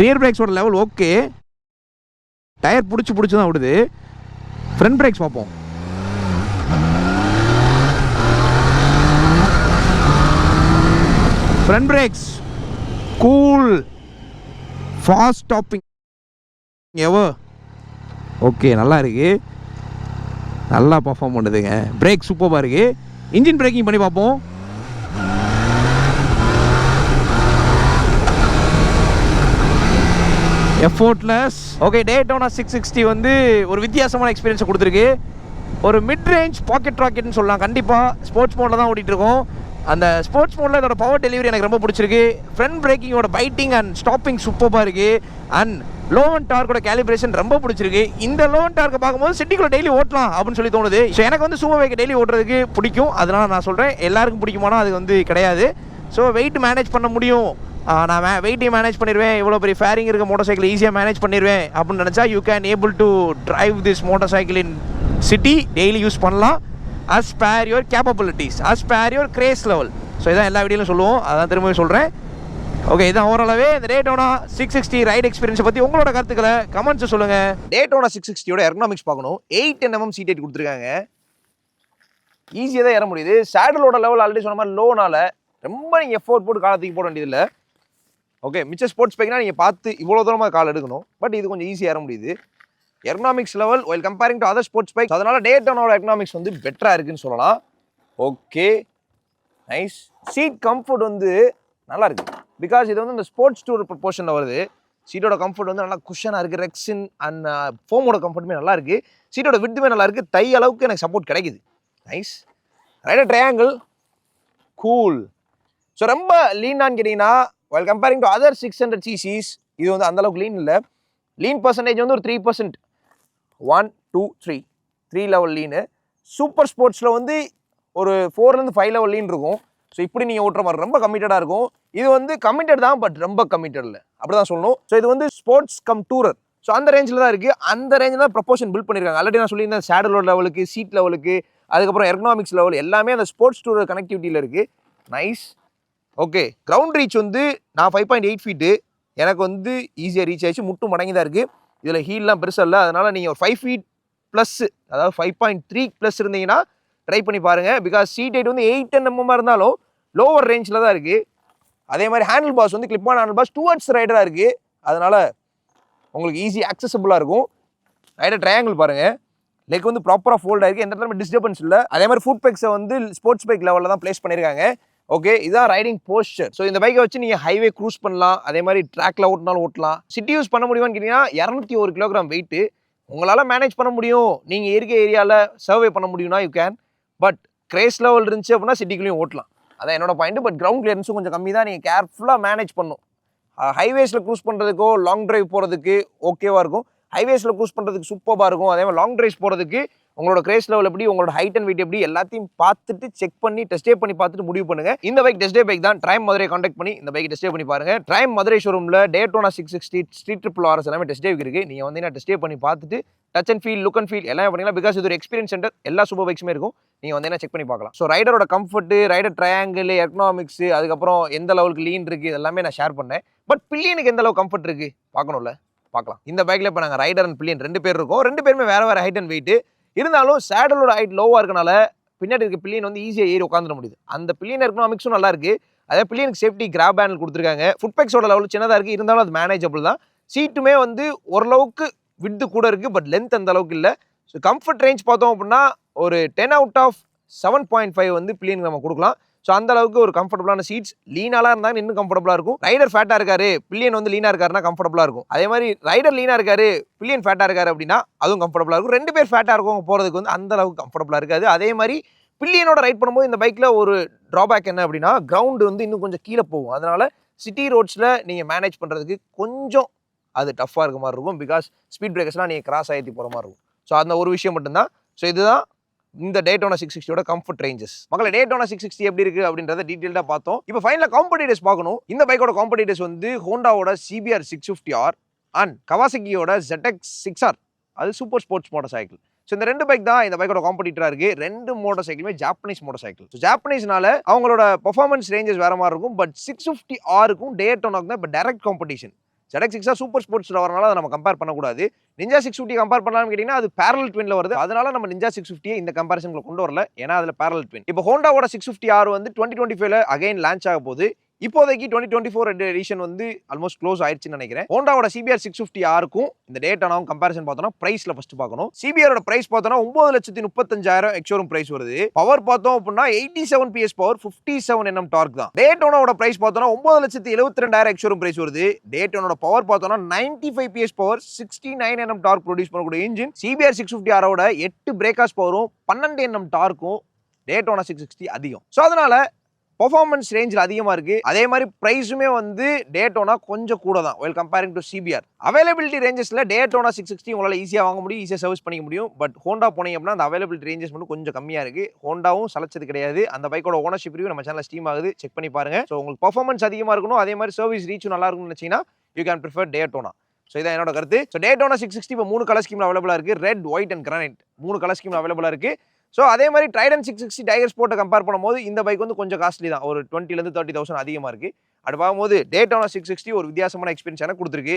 rear பிரேக்ஸோட level okay tyre பிடிச்சி பிடிச்சி தான் விடுது ஃப்ரண்ட் பிரேக்ஸ் பார்ப்போம். Front brakes cool fast stopping எவோ okay நல்லா இருக்கு. நல்லா பர்ஃபார்ம் பண்ணுதுங்க. பிரேக் சூப்பராக இருக்குது இன்ஜின் பிரேக்கிங் பண்ணி பார்ப்போம். Effortless okay Daytona six sixty வந்து ஒரு வித்தியாசமான எக்ஸ்பீரியன்ஸை கொடுத்துருக்கு. ஒரு மிட் ரேஞ்ச் பாக்கெட் ராக்கெட்னு சொல்லலாம். கண்டிப்பாக ஸ்போர்ட்ஸ் மோடில் தான் ஓடிட்டு இருக்கோம் அந்த ஸ்போர்ட்ஸ் மோடில் இதோட பவர் டெலிவரி எனக்கு ரொம்ப பிடிச்சிருக்கு. ஃப்ரண்ட் பிரேக்கிங்கோட பைட்டிங் அண்ட் ஸ்டாப்பிங் சூப்பராக இருக்குது அண்ட் லோ அண்ட் டார்க்கோட கேலிப்ரேஷன் ரொம்ப பிடிச்சிருக்கு. இந்த லோ அண்ட் டார்க்கை பார்க்கும்போது சிட்டிக்குள்ள டெய்லி ஓட்டலாம் அப்படின்னு சொல்லி தோணுது. ஸோ எனக்கு வந்து சூப்பர் பைக்கை டெய்லி ஓட்டுறதுக்கு பிடிக்கும். அதனால நான் சொல்கிறேன் எல்லாருக்கும் பிடிக்குமானா அது வந்து கிடையாது. ஸோ வெயிட் மேனேஜ் பண்ண முடியும். நான் மே வெயிட்டையும் மேனேஜ் பண்ணிடுவேன் இவ்வளோ பெரிய ஃபேரிங் இருக்க மோட்டர் சைக்கிள் ஈஸியாக மேனேஜ் பண்ணிடுவேன் அப்படின்னு நினச்சா you can able to drive this motorcycle in city daily use பண்ணலாம். As per your capabilities as per your grace level so இதான் எல்லா வீடியோலும் சொல்லுவோம். அதான் திரும்பவும் சொல்கிறேன் ஓகே இதான் ஓரளவே இந்த டேட்டோனா சிக்ஸ் சிக்ஸ்டி ரைட் எக்ஸ்பீரியன்ஸை பற்றி உங்களோட கருத்துக்களை கமெண்ட்ஸ் சொல்லுங்கள் டேட்டோனா சிக்ஸ் சிக்ஸ்டியோட எர்னாமிக்ஸ் பார்க்கணும். எயிட் என்எம் சீட் எயிட் கொடுத்துருக்காங்க. ஈஸியாக தான் ஏற முடியுது. சேடலோட லெவல் ஆல்ரெடி சொன்ன மாதிரி லோனால ரொம்ப நீங்கள் எஃபோர்ட் போட்டு காலத்துக்கு போட வேண்டியதில்லை. ஓகே மிச்ச ஸ்போர்ட்ஸ் பைக்னா நீங்கள் பார்த்து இவ்வளோ தூரமாக கால் எடுக்கணும். பட் இது கொஞ்சம் ஈஸியாக ஏற முடியுது. Ergonomics level while comparing to other sports bike அதனால டேட்டோனோட எக்கனாமிக்ஸ் வந்து பெட்டராக இருக்குன்னு சொல்லலாம். ஓகே நைஸ் சீட் கம்ஃபர்ட் வந்து நல்லா இருக்குது பிகாஸ் இது வந்து இந்த ஸ்போர்ட்ஸ் டூர் ப்ரொபோஷனில் வருது. சீட்டோட கம்ஃபர்ட் வந்து நல்லா குஷனாக இருக்குது ரெக்ஸின் அண்ட் ஃபோமோட கம்ஃபர்ட்டுமே நல்லா இருக்குது சீட்டோட விட்டுமே நல்லா இருக்குது தை அளவுக்கு எனக்கு சப்போர்ட் கிடைக்குது. Nice ride triangle cool so ரொம்ப லீனான்னு கேட்டிங்கன்னா well comparing to other six hundred ccs இது வந்து அந்த அளவுக்கு லீன் இல்லை. லீன் பர்சன்டேஜ் வந்து ஒரு three percent one two three three level lean super ஸ்போர்ட்ஸில் வந்து ஒரு ஃபோர்லேருந்து ஃபைவ் லெவல் லீன் இருக்கும். ஸோ இப்படி நீங்கள் ஓட்டுற மாதிரி ரொம்ப கமிட்டடாக இருக்கும். இது வந்து கமிட்டட் தான் பட் ரொம்ப கமிட்டட் இல்லை. அப்படி தான் சொல்லணும். ஸோ இது வந்து ஸ்போர்ட்ஸ் கம் டூரர் ஸோ அந்த ரேஞ்சில் தான் இருக்குது அந்த ரேஞ்சில் தான் ப்ரொபோஷன் பில்ட் பண்ணியிருக்காங்க ஆல்ரெடி நான் சொல்லியிருந்தேன் சேடலோட லெவலுக்கு சீட் லெவலுக்கு அதுக்கப்புறம் எக்கனாமிக்ஸ் லெவல் எல்லாமே அந்த ஸ்போர்ட்ஸ் டூரர் கனெக்டிவிட்டியில் இருக்குது நைஸ் ஓகே கிரவுண்ட் ரீச் வந்து நான் ஃபைவ் பாயிண்ட் எயிட் ஃபீட்டு எனக்கு வந்து ஈஸியாக ரீச் ஆயிடுச்சு. முட்டும் மடங்கி தான் இருக்குது இதில் ஹீல்லாம் பெருசாக இல்லை. அதனால் நீங்கள் ஒரு ஃபைவ் ஃபீட் ப்ளஸ் அதாவது ஃபைவ் பாயிண்ட் த்ரீ ப்ளஸ் இருந்தீங்கன்னா ட்ரை பண்ணி பாருங்கள் பிகாஸ் சீட் ஹைட் வந்து எயிட் டென் எம்எம்மாக இருந்தாலும் லோவர் ரேஞ்சில் தான் இருக்குது அதே மாதிரி ஹேண்டில் பாஸ் வந்து கிளிப்பான ஹேண்டில் பாஸ் டூவர்ட்ஸ் ரைடராக இருக்குது அதனால் உங்களுக்கு ஈஸி ஆக்சசபிளாக இருக்கும். ரைடர் ட்ரையாங்கிள் பாருங்கள் லெக் வந்து ப்ராப்பராக ஃபோல்ட் இருக்குது எந்த இடத்துல டிஸ்டர்பன்ஸ் இல்லை. அதே மாதிரி ஃபுட் பேக்ஸை வந்து ஸ்போர்ட்ஸ் பைக் லெவலில் தான் ப்ளேஸ் பண்ணியிருக்காங்க ஓகே இதான் ரைடிங் போஸ்டர் ஸோ இந்த பைக்கை வச்சு நீங்கள் ஹைவே க்ரூஸ் பண்ணலாம். அதே மாதிரி ட்ராக்ல ஓட்டினாலும் ஓட்டலாம். சிட்டி யூஸ் பண்ண முடியுமான்னு கேட்டிங்கன்னா இரநூத்தி ஒரு கிலோகிராம் வெயிட்டு உங்களால் மேனேஜ் பண்ண முடியும். நீங்கள் இருக்க ஏரியாவில் சர்வே பண்ண முடியும்னா you can but grace level இருந்துச்சு அப்படின்னா சிட்டிக்குள்ளேயும் ஓட்டலாம். அதான் என்னோட பாயிண்ட் பட் கிரவுண்ட் கிளியரன்ஸும் கொஞ்சம் கம்மி தான். நீங்கள் கேர்ஃபுல்லாக மேனேஜ் பண்ணும். ஹைவேஸில் க்ரூஸ் பண்ணுறதுக்கோ லாங் ட்ரைவ் போகிறதுக்கு ஓகேவாக இருக்கும். ஹைவேஸில் க்ரூஸ் பண்ணுறதுக்கு சூப்பராக இருக்கும். அதே மாதிரி லாங் டிரைவ்ஸ் போகிறதுக்கு உங்களோட கிரேஸ் லெவல் எப்படி உங்களோட ஹைட் அண்ட் வெயிட் எப்படி எல்லாத்தையும் பார்த்துட்டு செக் பண்ணி டெஸ்டே பண்ணி பார்த்துட்டு முடிவு பண்ணுங்க. இந்த பைக் டெஸ்டே பைக் தான் ட்ரைம் மதுரை காண்டாக்ட் பண்ணி இந்த பைக் டெஸ்டே பண்ணி பாருங்க. ட்ரைம் மதுரை ஷோரூமில் Daytona six six street street triple RS எல்லாமே டெஸ்டே இருக்கு. நீங்கள் வந்து டெஸ்டே பண்ணி பார்த்துட்டு touch and feel look and feel எல்லாம் பண்ணிக்கலாம் பிகாஸ் இது ஒரு எக்ஸ்பீரியன்ஸ் சென்டர் எல்லா சூப்பர் பைக்ஸுமே இருக்கும். நீங்கள் வந்து என்ன செக் பண்ணி பார்க்கலாம். ஸோ ரைடரோட கம்ஃபர்ட் ரைடர் ட்ரையாங்கிள் எக்கனாமிக்ஸ் அதுக்கப்புறம் எந்த லெவலுக்கு லீன் இருக்குது எல்லாமே நான் ஷேர் பண்ணேன் பட் பில்லியனுக்கு எந்த அளவு கம்ஃபர்ட் இருக்குது பார்க்கணும்ல. பார்க்கலாம். இந்த பைக்கில் இப்போ நாங்கள் ரைடர் அண்ட் பில்லியன் ரெண்டு பேர் இருக்கோம். ரெண்டு பேருமே வேறு வேறு ஹைட் அண்ட் வெயிட்டு இருந்தாலும் சேடலோட ஹைட் லோவாக இருக்கனால பின்னாடி இருக்க பில்லியன் வந்து ஈஸியாக ஏறி உட்காந்துட முடியுது. அந்த பில்லியன் எக்கனாமிக்ஸும் நல்லா இருக்குது அதே பில்லியனுக்கு சேஃப்டி கிராப் ஹேண்டில் கொடுத்துருக்காங்க. ஃபுட் பேக்ஸோட லெவல் சின்னதாக இருக்குது இருந்தாலும் அது மேனேஜபிள் தான். சீட்டுமே வந்து ஓரளவுக்கு விட்டு கூட இருக்குது பட் லென்த் அந்த அளவுக்கு இல்லை. ஸோ கம்ஃபர்ட் ரேஞ்ச் பார்த்தோம் அப்படின்னா ஒரு ten out of seven point five வந்து பில்லியனுக்கு நம்ம கொடுக்கலாம். ஸோ அந்த அளவுக்கு ஒரு கம்ஃபர்டபுளான சீட்ஸ் லீனாலாம் இருந்தால் இன்னும் கம்ஃபர்டபுளாக இருக்கும். ரைடர் ஃபேட்டாக இருக்காரு பில்லியன் வந்து லீனாக இருக்காருன்னா கம்ஃபர்டபுளாக இருக்கும். அதே மாதிரி ரைடர் லீனாக இருக்காரு பில்லியன் ஃபேட்டாக இருக்காரு அப்படின்னா அதுவும் கம்ஃபர்டபுளாக இருக்கும். ரெண்டு பேர் ஃபேட்டாக இருக்கவங்க போகிறதுக்கு வந்து அந்த அளவுக்கு கம்ஃபர்டபுளாக இருக்காது. அதே மாதிரி பில்லியனோட ரைட் பண்ணும்போது இந்த பைக்கில் ஒரு ட்ராபேக் என்ன அப்படின்னா கிரவுண்டு வந்து இன்னும் கொஞ்சம் கீழே போகும். அதனால சிட்டி ரோட்ஸில் நீங்கள் மேனேஜ் பண்ணுறதுக்கு கொஞ்சம் அது டஃப்பாக இருக்க மாதிரி இருக்கும். பிகாஸ் ஸ்பீட் பிரேக்கர்ஸ்லாம் நீங்கள் கிராஸ் ஆகிட்டு போகிற மாதிரி இருக்கும். ஸோ அந்த ஒரு விஷயம் மட்டும்தான். ஸோ இதுதான் இந்த டேட்டோனா சிக்ஸ் சிக்ஸ்டியோட கம்ஃபர்ட் ரேஞ்சஸ் மக்களை டேட்டோனா சிக்ஸ் சிக்ஸ்டி எப்படி இருக்கு அப்படின்றத டீட்டெயிலாக பார்த்தோம். இப்போ ஃபைனலாக காம்படிட்டர்ஸ் பார்க்கணும். இந்த பைக்கோட காம்படிட்டர்ஸ் வந்து ஹோண்டாவோட CBR six fifty R and கவாசகியோட ZX six R அது super sports motor cycle so இந்த ரெண்டு பைக் தான் இந்த பைக்கோட காம்படிட்டராக இருக்குது ரெண்டு மோட்டர் சைக்கிளுமே ஜாப்பனீஸ் மோட்டர் சைக்கிள் ஸோ ஜாப்பனீஸ்னால அவங்களோட பர்ஃபார்மன்ஸ் ரேஞ்சஸ் வேறு மாதிரி இருக்கும். பட் சிக்ஸ் ஃபிஃப்டி ஆருக்கும் டேட்டோனாக்கு தான் இப்போ டேரக்ட் காம்படிஷன் ஜெடக் சிக்ஸாக சூப்பர் ஸ்போர்ட்ஸில் வரனால அதை நம்ம கம்பேர் பண்ணக்கூடாது. நிஞ்சா சிக்ஸ் ஃபிஃப்டி கம்பேர் பண்ணலாம்னு கேட்டிங்கன்னா அது பேரல் ட்வின்ல வருது. அதனால நம்ம நிஞ்சா சிக்ஸ் ஃபிஃப்டியை இந்த கம்பேரிசன்ல கொண்டு வரல. ஏன்னா அதில் பேரல் ட்வின் இப்போ ஹோண்டாவோட சிக்ஸ் ஃபிஃப்டி ஆர் வந்து டுவெண்ட்டி டுவெண்ட்டி ஃபைவ்ல அகைன் லான்ச் ஆக போகுது. இப்போதைக்கு டுவெண்ட்டி டுவெண்ட்டி ஃபோர் எடிஷன் வந்து ஆல்மோஸ்ட் க்ளோஸ் ஆயிடுச்சுன்னு நினைக்கிறேன். ஹோண்டாவோட சிபிஆர் சிக்ஸ் ஃபிஃப்டி ஆருக்கும் இந்த டேட்டானாவும் கம்பேரிசன் பார்த்தோம்னா பிரைஸ்ல ஃபர்ஸ்ட் பார்க்கணும். சிபிஆரோட பிரைஸ் பார்த்தோம்னா ஒன்பது லட்சத்தி முப்பத்தஞ்சாயிரம் எக்ஷோரூம் பிரைஸ் வருது. பவர் பார்த்தோம் அப்படின்னா eighty seven PS power fifty seven NM torque தான். டேட்டோனோட பிரைஸ் பார்த்தோம்னா ஒன்பது லட்சத்தி எழுபத்தி ரெண்டாயிரம் எக்ஷோரூம் பிரைஸ் வருது. டேட்டோனோட பவர் பார்த்தோம்னா ninety five PS power sixty nine NM torque produce பண்ணக்கூடிய இன்ஜின் சிபிஆர் சிக்ஸ் ஃபிஃப்டி ஆரோட எட்டு பிரேக்காஸ் பவரும் பன்னெண்டு என்எம் டார்க்கும் டேட்டோனா சிக்ஸ் சிக்ஸ்டி அதிகம். ஸோ அதனால பர்ஃபார்மன்ஸ் ரேஞ்சில் அதிகமாக இருக்குது அதே மாதிரி ப்ரைஸுமே வந்து டேட்டோனா கொஞ்சம் கூட தான். Well comparing to CBR availability ரேஞ்சஸில் Daytona six sixty உங்களால் ஈஸியாக வாங்க முடியும் ஈஸியாக சர்வீஸ் பண்ணிக்க முடியும். பட் ஹோண்டா போனீங்க அப்படின்னா அந்த அவைலபிலிட்டி ரேஞ்சஸ் மட்டும் கொஞ்சம் கம்மியாக இருக்குது ஹோண்டாவும் சலைச்சது கிடையாது. அந்த பைக்கோட ஓனர்ஷிப் ரிவ்யூ நம்ம சேனல் ஸ்டீம் ஆகுது. செக் பண்ணி பாருங்க. ஸோ உங்களுக்கு பர்ஃபார்மன்ஸ் அதிகமாக இருக்கணும். அதே மாதிரி சர்வீஸ் ரீச்சும் நல்லா இருக்கும்னு நினச்சிங்கன்னா you can prefer Daytona so இதான் என்னோட கருத்து. ஸோ டேட்டோனா சிக்ஸ் சிக்ஸ்டி இப்போ மூணு கலர் ஸ்கீமில் அவைலபிளாக இருக்குது ரெட் ஒயிட் அண்ட் கிரானைட் மூணு கலர் ஸ்கீமில் அவைலபிளாக இருக்குது ஸோ அதே மாதிரி ட்ரைடன் சிக்ஸ் சிக்ஸ்டி டைகர் ஸ்போர்ட்டை கம்பேர் பண்ணும்போது இந்த பைக் வந்து கொஞ்சம் காஸ்ட்லி தான். ஒரு டுவெண்ட்டிலேருந்து தேர்ட்டி தௌசண்ட் அதிகமாக இருக்குது அப்படி பார்க்கும்போது டேட்டான சிக்ஸ் சிக்ஸ்டி ஒரு வித்தியாசமான எக்ஸ்பீரியன்ஸ் எனக்கு கொடுத்துருக்கு.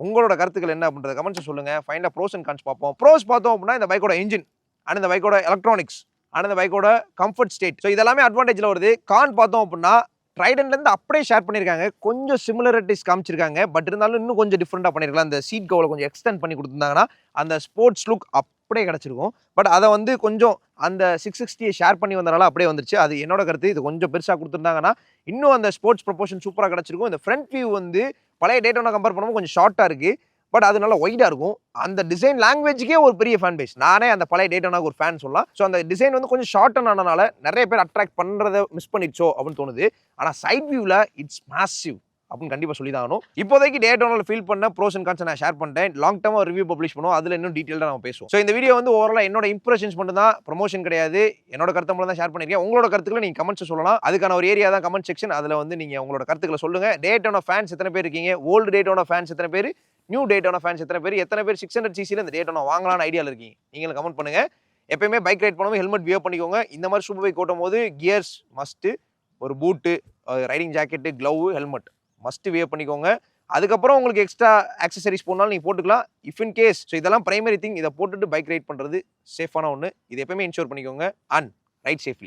உங்களோட கருத்துக்கள் என்ன அப்படின்றத கமெண்ட்ஸ் சொல்லுங்க. ஃபைனலாக ப்ரோஸ் அண்ட் கான்ஸ் பார்ப்போம். ப்ரோஸ் பார்த்தோம் அப்படின்னா இந்த பைக்கோட இன்ஜின் அண்ட் இந்த பைக்கோட எலக்ட்ரானிக்ஸ் அண்ட் இந்த பைக்கோட கம்ஃபர்ட் ஸ்டேட் ஸோ இதெல்லாமே அட்வான்டேஜில் வருது. கான் பார்த்தோம் அப்படின்னா ட்ரைடன்லேருந்து அப்படியே ஷேர் பண்ணியிருக்காங்க. கொஞ்சம் சிமிலரிட்டிஸ் காமிச்சிருக்காங்க. பட் இருந்தாலும் இன்னும் கொஞ்சம் டிஃப்ரெண்ட்டாக பண்ணியிருக்கலாம். அந்த சீட் கவலை கொஞ்சம் எக்ஸ்டெண்ட் பண்ணி கொடுத்துருந்தாங்கன்னா அந்த ஸ்போர்ட்ஸ் லுக் அப்படியே கிடச்சிருக்கும். பட் அதை வந்து கொஞ்சம் அந்த சிக்ஸ் சிக்ஸ்டியை ஷேர் பண்ணி வந்தனால அப்படியே வந்துருச்சு. அது என்னோட கருத்து. இது கொஞ்சம் பெருசாக கொடுத்துருந்தாங்கன்னா இன்னும் அந்த ஸ்போர்ட்ஸ் ப்ரொபோஷன் சூப்பராக கிடச்சிருக்கும். இந்த ஃப்ரண்ட் வியூ வந்து பழைய டேட்டோட கம்பேர் பண்ணும்போது கொஞ்சம் ஷார்ட்டாக இருக்குது பட் அது நல்லா ஒயிட்டாக இருக்கும். அந்த டிசைன் லாங்குவேஜுக்கே ஒரு பெரிய ஃபேன் பேஸ் நானே அந்த பழைய டேட்டோனாக்கு ஒரு ஃபேன் சொல்லலாம். ஸோ அந்த டிசைன் வந்து கொஞ்சம் ஷார்ட்டன் ஆனனால நிறைய பேர் அட்ராக்ட் பண்ணுறதை மிஸ் பண்ணிடுச்சோ அப்படின்னு தோணுது. ஆனால் சைட் வியூவில் இட்ஸ் மேசிவ் அப்படின்னு கண்டிப்பாக சொல்லி தான் ஆகணும். இப்போதைக்கு டேட்டோனில் ஃபீல் பண்ண ப்ரோஸ் அண்ட் கான்ஸ் நான் ஷேர் பண்ணிட்டேன். லாங் டேர்மாக ரிவ்யூ பப்ளிஷ் பண்ணுவோம். அதில் இன்னும் டீட்டெயிலாக நம்ம பேசுவோம். ஸோ இந்த வீடியோ வந்து ஓவரால் என்னோட இம்ப்ரெஷன்ஸ் மட்டும் தான் ப்ரொமோஷன் கிடையாது. என்னோட கருத்தை மட்டும் தான் ஷேர் பண்ணியிருக்கேன். உங்களோட கருத்துக்களை நீங்கள் கமெண்ட்ஸ் சொல்லலாம். அதுக்கான ஒரு ஏரியா தான் கமெண்ட் செக்ஷன் அதில் வந்து நீங்கள் உங்களோட கருத்துக்களை சொல்லுங்கள் டேட்டோன ஃபேன்ஸ் எத்தனை பேர் இருக்கீங்க? ஓல்டு டேட்டோன ஃபேன்ஸ் எத்தனை பேர்? நியூ டேட்டோன ஃபேன்ஸ் எத்தனை பேர்? எத்தனை பேர் சிக்ஸ் ஹண்ட்ரட் சிசியில் இந்த டேட்டோன வாங்கலாம்னு ஐடியாவில் இருக்கீங்க? நீங்களும் கமெண்ட் பண்ணுங்கள் எப்பயுமே பைக் ரைட் பண்ணும்போது ஹெல்மெட் வியர் பண்ணிக்கோங்க. இந்த மாதிரி சூப்பர் பைக் ஓட்டும் போது கியர்ஸ் மஸ்ட்டு ஒரு boot riding jacket glove helmet must wear பண்ணிக்கோங்க. அதுக்கப்புறம் உங்களுக்கு எக்ஸ்ட்ரா ஆக்சசரிஸ் போனாலும் நீங்கள் போட்டுக்கலாம். இஃப் இன் கேஸ் ஸோ இதெல்லாம் பிரைமரி திங் இதை போட்டுட்டு பைக் ரைட் பண்ணுறது சேஃபான ஒன்று இது எப்பயுமே இன்ஷூர் பண்ணிக்கோங்க. And right safely